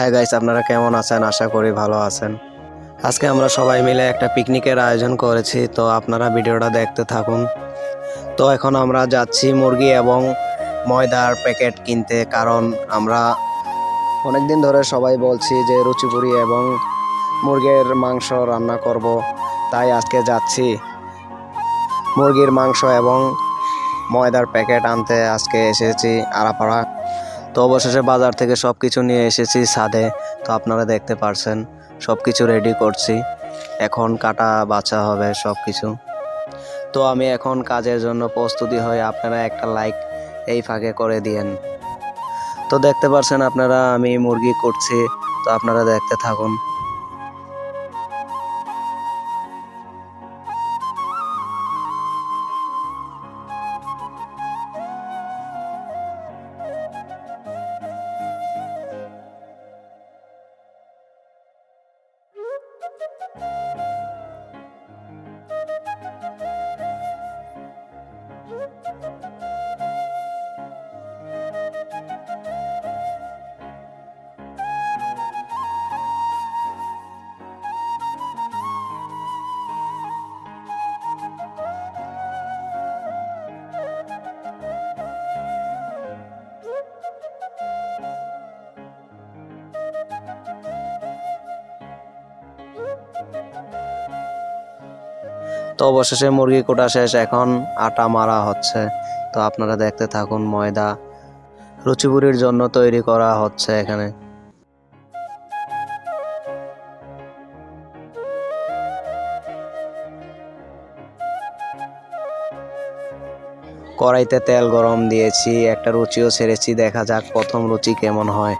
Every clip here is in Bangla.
হ্যাঁ গাইস আপনারা কেমন আছেন? আশা করি ভালো আছেন। আজকে আমরা সবাই মিলে একটা পিকনিকের আয়োজন করেছি, তো আপনারা ভিডিওটা দেখতে থাকুন। তো এখন আমরা যাচ্ছি মুরগি এবং ময়দার প্যাকেট কিনতে, কারণ আমরা অনেক দিন ধরে সবাই বলছি যে রুচিপুরি এবং মুরগির মাংস রান্না করব, তাই আজকে যাচ্ছি মুরগির মাংস এবং ময়দার প্যাকেট আনতে। আজকে এসেছি আরাপাড়া। তো অবশেষে বাজার থেকে সব কিছু নিয়ে এসেছি ছাদে। তো আপনারা দেখতে পারছেন সব কিছু রেডি করছি। এখন কাটা বাছা হবে সব কিছু তো আমি এখন কাজের জন্য প্রস্তুতি হয়ে আপনারা একটা লাইক এই ফাঁকে করে দিয়েন। তো দেখতে পারছেন আপনারা, আমি মুরগি করছি তো আপনারা দেখতে থাকুন। তো অবশেষে মুরগি কোটা শেষ, এখন আটা মারা হচ্ছে। তো আপনারা দেখতে থাকুন, ময়দা রুচিপুরির জন্য তৈরি করা হচ্ছে এখানে। কড়াইতে তেল গরম দিয়েছি, একটা রুচিও ছেড়েছি, দেখা যাক প্রথম রুচি কেমন হয়।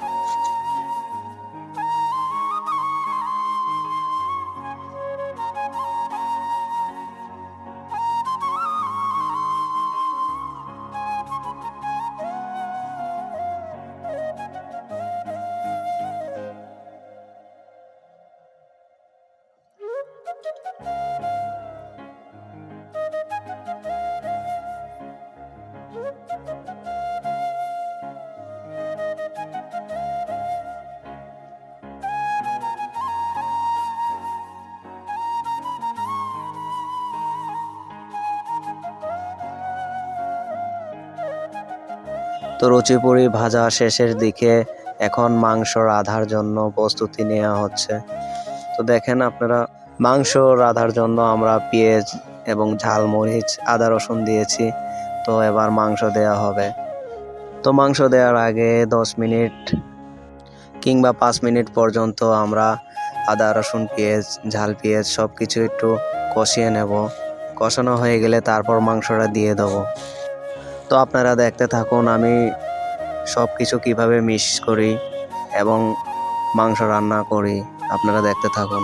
তো রুচিপুরি ভাজা শেষের দিকে এখন মাংস রাধার জন্য প্রস্তুতি নেওয়া হচ্ছে। তো দেখেন আপনারা মাংস রাধার জন্য আমরা পেঁয়াজ এবং ঝালমরিচ, আদা রসুন দিয়েছি। তো এবার মাংস দেওয়া হবে। তো মাংস দেওয়ার আগে দশ মিনিট কিংবা পাঁচ মিনিট পর্যন্ত আমরা আদা, রসুন, পেঁয়াজ, ঝাল, পেঁয়াজ সব কিছু একটু কষিয়ে নেব। কষানো হয়ে গেলে তারপর মাংসটা দিয়ে দেবো। তো আপনারা দেখতে থাকুন, আমি সব কিছু কীভাবে মিস করি এবং মাংস রান্না করি, আপনারা দেখতে থাকুন।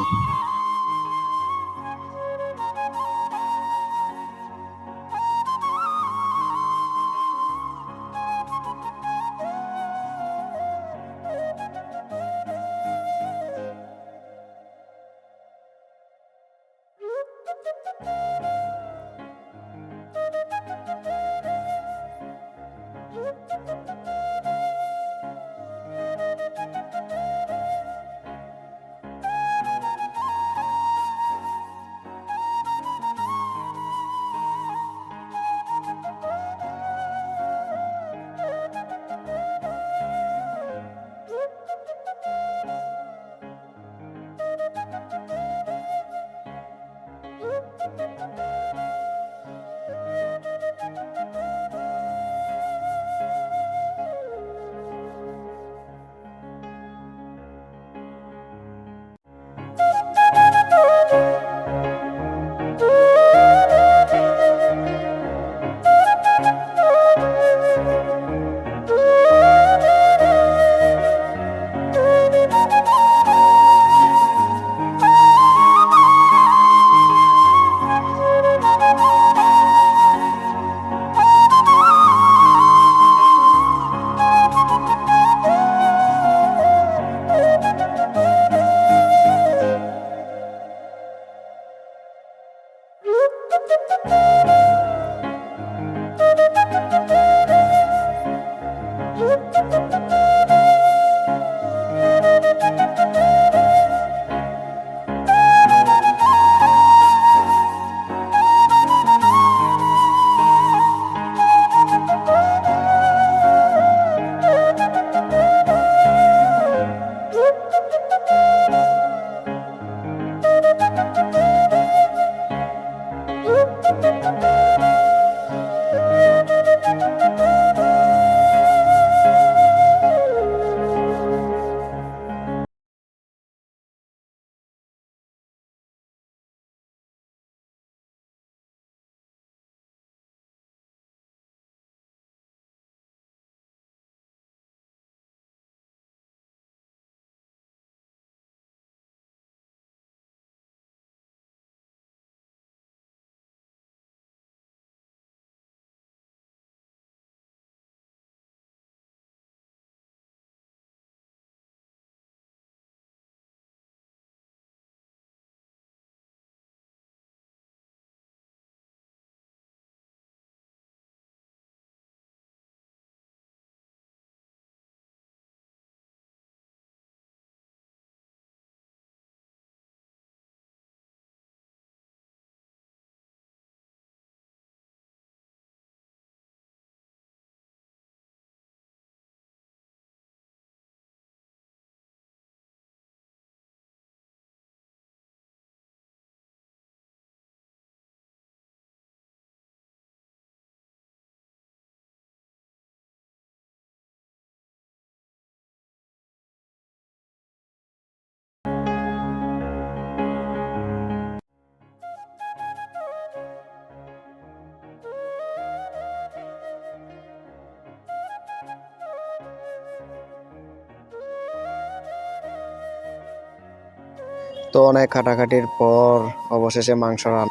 তো অনেক খাটাখাটির পর অবশেষে মাংস রান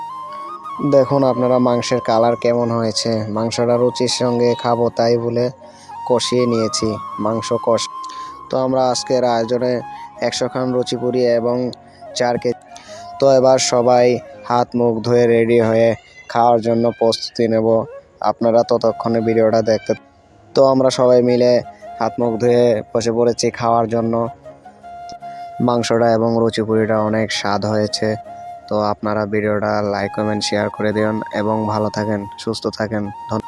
দেখুন আপনারা মাংসের কালার কেমন হয়েছে। মাংসটা রুচির সঙ্গে খাব তাই বলে কষিয়ে নিয়েছি, মাংস কষ তো আমরা আজকের আয়োজনে একশো খান রুচি রুচিপুরি এবং চার কেজি তো এবার সবাই হাত মুখ ধুয়ে রেডি হয়ে খাওয়ার জন্য প্রস্তুতি নেব। আপনারা ততক্ষণে ভিডিওটা দেখতে তো আমরা সবাই মিলে হাত মুখ ধুয়ে বসে পড়েছি খাওয়ার জন্য। মাংসটা এবং রুচিপুরিটা অনেক স্বাদ হয়েছে। তো আপনারা ভিডিওটা লাইক কমেন্ট শেয়ার করে দিন এবং ভালো থাকেন, সুস্থ থাকেন। ধন্যবাদ।